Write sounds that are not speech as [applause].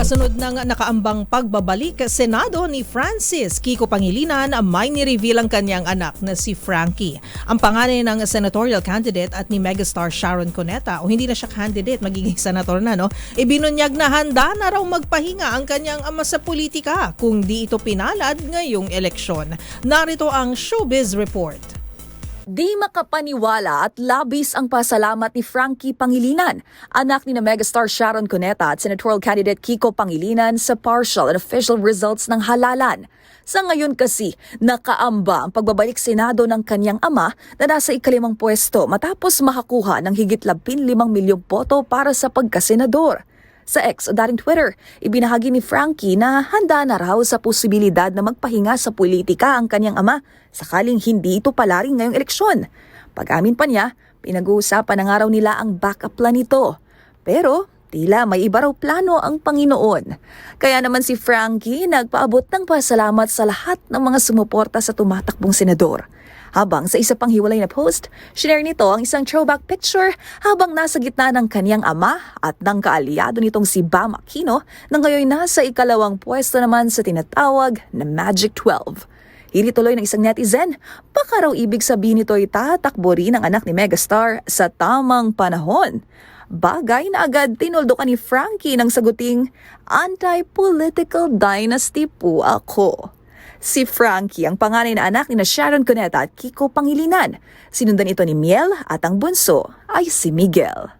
Kasunod ng nakaambang pagbabalik Senado ni Francis Kiko Pangilinan, may nireveal ang kanyang anak na si Frankie. Ang pangalan ng senatorial candidate at ni megastar Sharon Cuneta, o hindi na siya candidate, magiging [laughs] senator na, no? Ibinunyag na handa na raw magpahinga ang kanyang ama sa politika kung di ito pinalad ngayong eleksyon. Narito ang Showbiz Report. Di makapaniwala at labis ang pasalamat ni Frankie Pangilinan, anak ni na megastar Sharon Cuneta at senatorial candidate Kiko Pangilinan sa partial and official results ng halalan. Sa ngayon kasi, nakaamba ang pagbabalik Senado ng kanyang ama na nasa ikalimang pwesto matapos makakuha ng higit 15 milyong boto para sa pagkasenador. Sa ex dating Twitter, ibinahagi ni Frankie na handa na raw sa posibilidad na magpahinga sa politika ang kanyang ama sakaling hindi ito palaring ngayong eleksyon. Pag-amin pa niya, pinag-uusapan na nga raw nila ang backup plan nito. Pero tila may iba raw plano ang Panginoon. Kaya naman si Frankie nagpaabot ng pasalamat sa lahat ng mga sumuporta sa tumatakbong senador. Habang sa isa pang hiwalay na post, shinare nito ang isang throwback picture habang nasa gitna ng kaniyang ama at ng kaalyado nitong si Bam Aquino na ngayon nasa ikalawang pwesto naman sa tinatawag na Magic 12. Hili tuloy ng isang netizen, baka raw ibig sabihin nito ay tatakbo rin ang anak ni Megastar sa tamang panahon. Bagay na agad tinuldukan ni Frankie ng saguting, Anti-political dynasty po ako. Si Frankie ang panganay na anak ni na Sharon Cuneta at Kiko Pangilinan. Sinundan ito ni Miel at ang bunso ay si Miguel.